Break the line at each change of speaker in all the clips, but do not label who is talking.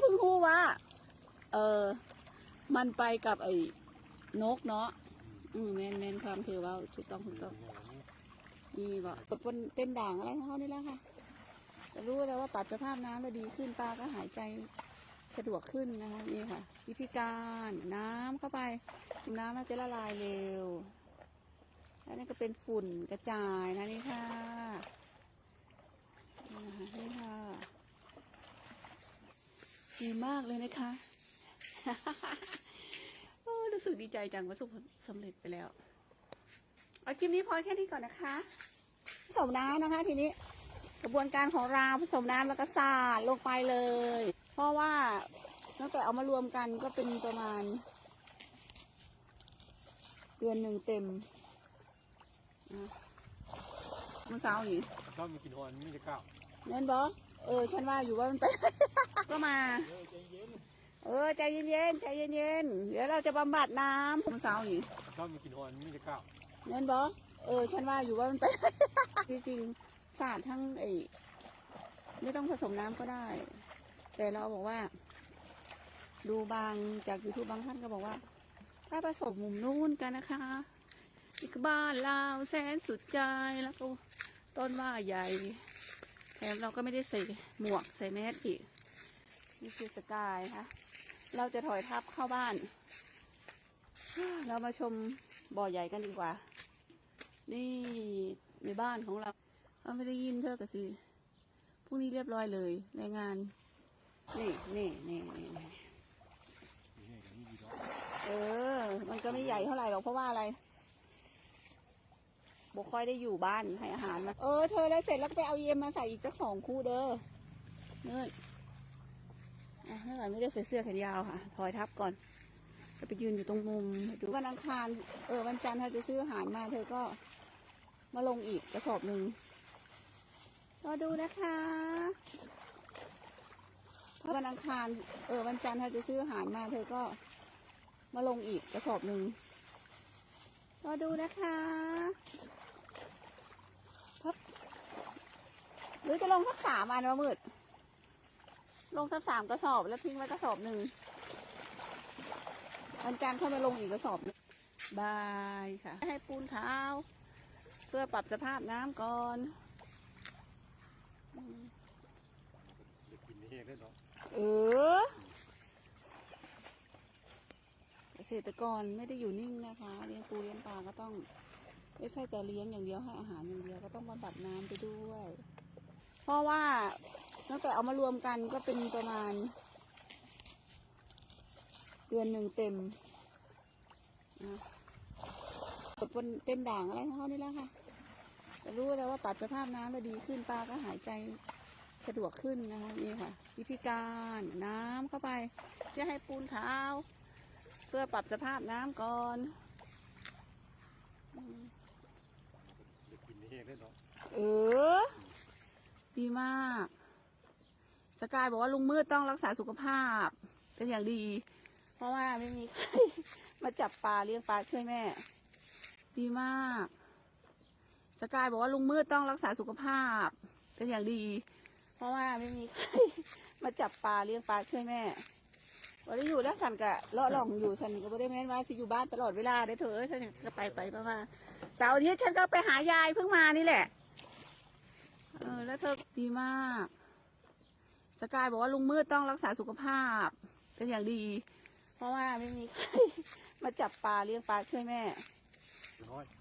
เพิ่งรู้ว่า เออมันไปกับไอ้นกเนาะอืมแมนแมนความถือว่าถูกต้องถูกต้องมีบอกกดเป็นเป็นด่างอะไรของเขานี่แหละค่ะรู้แต่ว่าปรับสภาพน้ำแล้วดีขึ้นปลาก็หายใจสะดวกขึ้นนะคะนี่ค่ะ วิธีการน้ำเข้าไปน้ำมันจะละลายเร็วแล้วนี่ก็เป็นฝุ่นกระจายนะนี่ค่ะนี่ค่ะนี่ค่ะ ดีมากเลยนะคะ โอ้รู้สึกดีใจจังประสบผลสำเร็จไปแล้ว เอาคลิปนี้พอแค่นี้ก่อนนะคะ ผสมน้ำนะคะทีนี้กระบวนการของเราผสมน้ำแล้วก็สาดลงไปเลย เพราะว่าตั้งแต่เอามารวมกันก็เป็นประมาณ เดือนหนึ่งเต็มนะเมื่อเช้านี่
ชอบมีกินหอนมีจะก้าว
เน้นบอ เออ ฉันว่าอยู่ว่ามันไป ก็มา
เออใจเย็น
เออ ใจเย็นๆ ใจเย็นๆ เดี๋ยวเราจะบำบัดน้ำเมื่อเช้านี่
ชอบมีกินหอนมีจะก้าว
เน้นบอเออ ฉันว่าอยู่ว่ามันไป จริงๆศาสตร์ทั้งไอ้ไม่ต้องผสมน้ำก็ได้ แต่เราบอกว่า ดูบางจากยูทูบบางท่านก็บอกว่า ถ้าผสมมุมนู้นกันนะคะอีกบ้านเราแสนสุดใจแล้วก็ต้นว่าใหญ่ แถมเราก็ไม่ได้ใส่หมวกใส่แมสอีก นี่คือสกายค่ะ เราจะถอยทับเข้าบ้าน เรามาชมบ่อใหญ่กันดีกว่า นี่ในบ้านของเราเขาไม่ได้ยินเธอกะสิพรุ่งนี้เรียบร้อยเลยรายงาน นี่นี่นี่นี่นี่
นี่กับนี่ดีเนาะ
เออ มันก็ไม่ใหญ่เท่าไหร่หรอกเพราะว่าอะไร บค่อยได้อยู่บ้านให้อาหารมันเออเธอแล้วเสร็จแล้วก็ไปเอาเย็มมาใส่อีกสักสองคู่เด้อเนื่นอะไม่ไหวไม่ได้ใส่เสื้อแขนยาวค่ะถอยทับก่อนจะไปยืนอยู่ตรงมุมดูวันอังคารเออวันจันทร์เธอจะซื้ออาหารมาเธอก็มาลงอีกกระสอบหนึ่งรอดูนะคะเพราะวันอังคารเออวันจันทร์เธอจะซื้ออาหารมาเธอก็มาลงอีกกระสอบหนึ่งรอดูนะคะพับ หรือจะลงสักสามอันวะมืด ลงสักสามกระสอบแล้วทิ้งไว้กระสอบหนึ่งวันจันทร์เข้ามาลงอีกกระสอบหนึ่งบายค่ะ ให้ปูนขาว เพื่อปรับสภาพน้ำก่อนอืม
เด็กกินนี่เองเลยเนาะ
เออเกษตรกรไม่ได้อยู่นิ่งนะคะเลี้ยงปูเลี้ยงปลาก็ต้อง ไม่ใช่แต่เลี้ยงอย่างเดียวให้อาหารอย่างเดียวก็ต้องบำบัดน้ำไปด้วย เพราะว่าตั้งแต่เอามารวมกันก็เป็นประมาณ เดือนหนึ่งเต็มนะกดเป็นเป็นด่างอะไรของเขานี่แหละค่ะแต่รู้แต่ว่าปรับสภาพน้ำแล้วดีขึ้นปลาก็หายใจสะดวกขึ้นนะคะนี่ค่ะ วิธีการน้ำเข้าไปจะให้ปูนขาว เพื่อปรับสภาพน้ำก่อนอืม
เด็กกินนี่เองเลยเนาะ
เออ ดีมาก สกายบอกว่าลุงมืดต้องรักษาสุขภาพ เป็นอย่างดี เพราะว่าไม่มีใครมาจับปลาเลี้ยงปลาช่วยแม่ ดีมาก สกายบอกว่าลุงมืดต้องรักษาสุขภาพ เป็นอย่างดี เพราะว่าไม่มีใครมาจับปลาเลี้ยงปลาช่วยแม่วันนี้อยู่แล้วสันกะเลาะหล่องอยู่สันก็ไม่ได้แม่นว่าสิอยู่บ้านตลอดเวลาได้เถอะฉันก็ไปไปเพราะว่าเสาร์อาทิตย์ฉันก็ไปหายายเพิ่งมานี่แหละ ออ แล้วเธอดีมาก สกายบอกว่าลุงมืดต้องรักษาสุขภาพ เป็นอย่างดี เพราะว่าไม่มีใครมาจับปลาเลี้ยงปลาช่วยแม่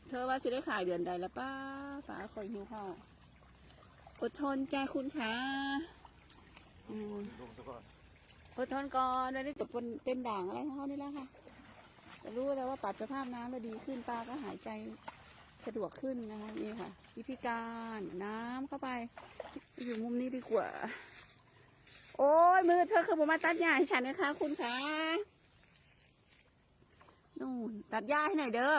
เธอว่าสิได้ขายเดือนใดละป้าป้าคอยหิวข้าวอดทนจ้าคุณคะอืม
ลงซะก่อ
ดทนก่อนแล้วนี่ตกเป็นเป็นด่างอะไรของเขานี่แหละค่ะแต่รู้แต่ว่าปรับสภาพน้ำแล้วดีขึ้นปลาก็หายใจ สะดวกขึ้นนะคะนี่ค่ะ วิธีการน้ำเข้าไป อยู่มุมนี้ดีกว่า โอ้ยมือเธอคือผมมาตัดหญ้าให้ฉันนะคะ คุณคะนู่นตัดหญ้าให้หน่อยเด้อ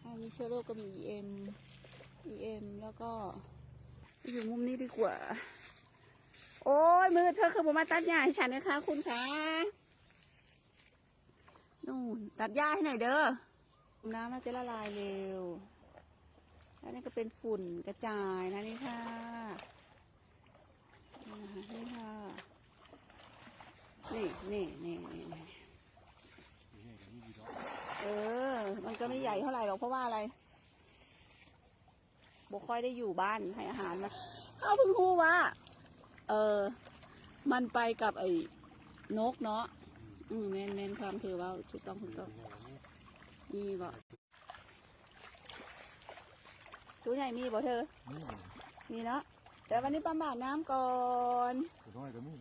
ถ้มีเชื้อโรคก็มี EM EM แล้วก็ อยู่มุมนี้ดีกว่า โอ้ยมือเธอคือผมมาตัดหญ้าให้ฉันนะคะ คุณคะนู่นตัดหญ้าให้หน่อยเด้อ น้ำมันจะละลายเร็วแล้วนี่ก็เป็นฝุ่นกระจายนะนี่ค่ะนี่ค่ะ นี่นี่นี่
นี่
เออ มันก็ไม่ใหญ่เท่าไหร่หรอกเพราะว่าอะไรบค่อยได้อยู่บ้านให้อาหารมันเขาเพิ่งรู้ว่า เออ มันไปกับไอ้นกเนาะ อืมแมนแมนความถือว่าถูกต้องถูกต้อง มีบ่ตัวใหญ่มีบ่เธอ
มีแห้ง
มีเนาะ แต่วันนี้ประมาทน้ำก่อน
ตัวน้อยก็มี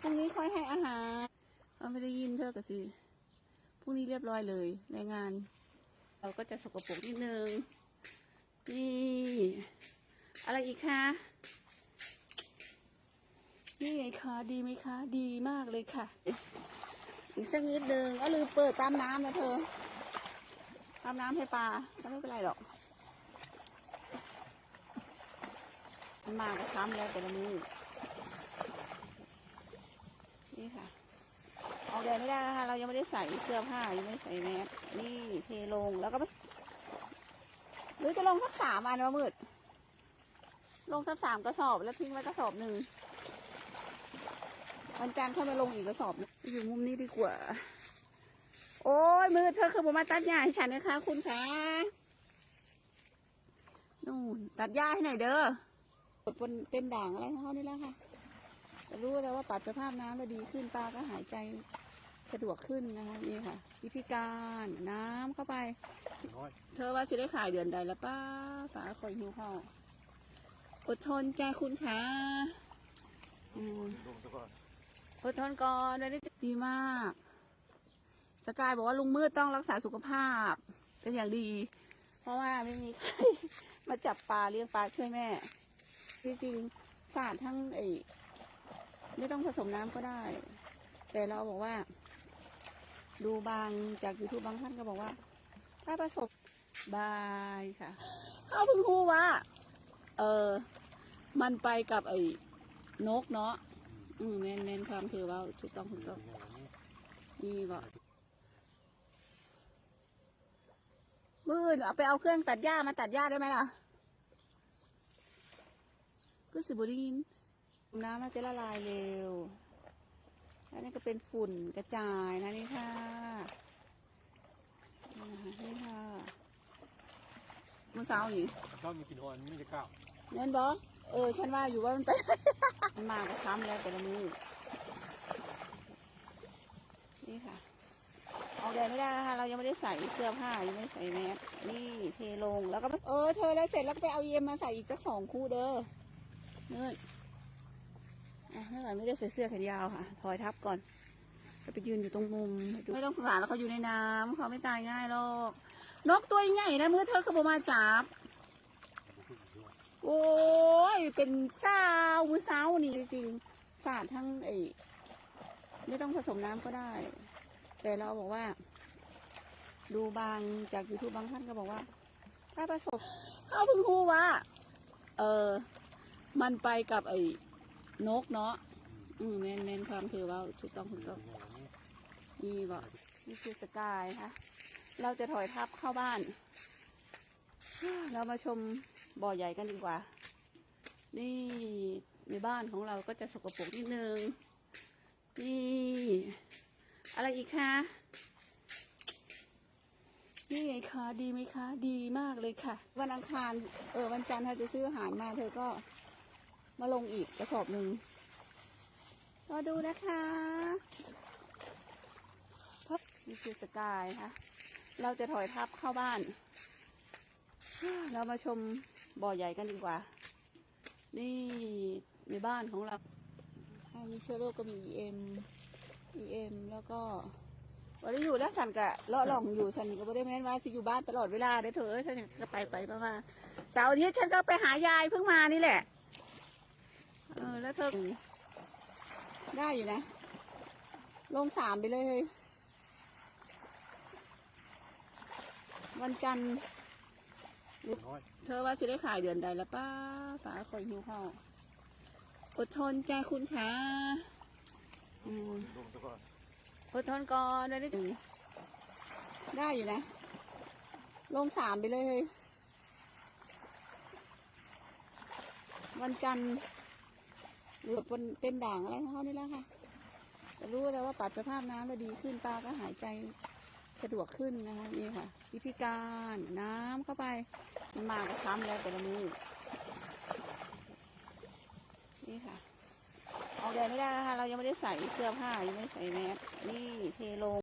พรุ่งนี้ค่อยให้อาหารเราไม่ได้ยินเธอกับสิ พรุ่งนี้เรียบร้อยเลยรายงาน เราก็จะสกปรกนิดนึง นี่ อะไรอีกคะ นี่ไงคะดีไหมคะ ดีมากเลยค่ะ อีกสักนิดนึงก็ลืมเปิดปั๊มน้ำนะเธอ ปั๊มน้ำให้ปลาก็ไม่เป็นไรหรอกมาก็ช้ำแล้วแต่ละมือนี่ค่ะออกแดดไม่ได้นะคะเรายังไม่ได้ใส่เสื้อผ้ายังไม่ใส่แมสนี่เทลงแล้วก็หรือจะลงสักสามอันวะมืด ลงสักสามกระสอบแล้วทิ้งไว้กระสอบหนึ่งวันจันทร์เข้ามาลงอีกกระสอบ อยู่มุมนี้ดีกว่า โอ้ยมือเธอคือผมมาตัดหญ้าให้ฉันนะคะคุณคะนู่นตัดหญ้าให้หน่อยเด้อเป็นเป็นด่างอะไรของเขานี่แหละค่ะ รู้แต่ว่าปรับสภาพน้ำแล้วดีขึ้นปลาก็หายใจสะดวกขึ้นนะคะนี่ค่ะ วิธีการน้ำเข้าไป เธอว่าจะได้ขายเดือนใดแล้วป้าป้าคอยหิวข้าวอดทนจ้าคุณคะอืม
ลงซะก่อน
อดทนก่อนเลยดีมาก สกายบอกว่าลุงมืดต้องรักษาสุขภาพ เป็นอย่างดี เพราะว่าไม่มีใครมาจับปลาเลี้ยงปลาช่วยแม่ จริงๆศาสตร์ทั้งไอ้ไม่ต้องผสมน้ำก็ได้ แต่เราบอกว่า ดูบางจากยูทูบบางท่านก็บอกว่า ถ้าผสมบายค่ะเขาเพิ่งรู้ว่า เออมันไปกับไอ้นกเนาะ อืมแมนแมนความถือว่าถูกต้องถูกต้องมีบ่ มืดเอาไปเอาเครื่องตัดหญ้ามาตัดหญ้าได้ไหมล่ะก็สิบรินน้ำมันจะละลายเร็วอันนี้ก็เป็นฝุ่นกระจายนะนี่ค่ะอ่านี่ค่ะมือเช้านี่
ก็มีกินอ่อนมีแต่ข้าว
เน้นบอเออฉันว่าอยู่ว่ามันไปมันมาก็ช้ำแล้วแต่ละมือนี่ค่ะออก แดดไม่ได้นะคะ เรายังไม่ได้ใส่เสื้อผ้ายังไม่ใส่แมสนี่เทลงแล้วก็เออเธอแล้วเสร็จแล้วก็ไปเอาเย็มมาใส่อีกสักสองคู่เด้อเนื่นอะถ้าไม่ได้ใส่เสื้อแขนยาวค่ะ ถอยทับก่อนจะไปยืนอยู่ตรงมุมไม่ต้องสงสารแล้วเขาอยู่ในน้ำเขาไม่ตายง่ายหรอกนกตัวใหญ่นะเมื่อเธอขบมาจับโอ้ยเป็นสาวมือสาวนี่จริงๆศาสตร์ทั้งไอ้ไม่ต้องผสมน้ำก็ได้ แต่เราบอกว่า ดูบางจากยูทูบบางท่านก็บอกว่า ถ้าผสมเขาเพิ่งรู้ว่า เออมันไปกับไอ้นกเนาะอืมแมนแมนความถือว่าถูกต้องถูกต้องมีบ่นี่คือสกายค่ะเราจะถอยทับเข้าบ้าน เรามาชมบ่อใหญ่กันดีกว่า นี่ในบ้านของเราก็จะสกปรกนิดนึง นี่ อะไรอีกคะนี่ไงคะดีไหมคะ ดีมากเลยค่ะ วันอังคารเออวันจันทร์เธอจะซื้ออาหารมาเธอก็มาลงอีกกระสอบหนึ่งรอดูนะคะพับนี่คือสกายค่ะ เราจะถอยทับเข้าบ้าน เรามาชมบ่อใหญ่กันดีกว่า นี่ในบ้านของเราถ้ามีเชื้อโรคก็มี EM EM แล้วก็วันนี้อยู่แล้วสันกะเลาะหล่องอยู่สันก็ไม่ได้แม้นว่าสิอยู่บ้านตลอดเวลาเด้อเถอะถ้าอย่างก็ไปไปมามาเสาร์อาทิตย์ฉันก็ไปหายายเพิ่งมานี่แหละ เออแล้วเธอได้อยู่นะ ลงสามไปเลยเฮ้ยวันจันทร์
ตัวน้อย
เธอว่าจะได้ขายเดือนใดแล้วป้าป้าคอยหิวข้าวอดทนจ้าคุณคะ อืม
ลงซะก่อน
อดทนก่อนได้ได้ได้อยู่นะ ลงสามไปเลยเฮ้ยวันจันทร์หรือเป็นเป็นด่างอะไรของเขานี่แหละค่ะรู้แต่ว่าปรับสภาพน้ำแล้วดีขึ้นปลาก็หายใจสะดวกขึ้นนะคะนี่ค่ะ วิธีการน้ำเข้าไปมันมาก็ช้ำแล้วแต่ละมือนี่ค่ะ แดดไม่ได้นะคะ เรายังไม่ได้ใส่เสื้อผ้ายังไม่ใส่แมสนี่เทลง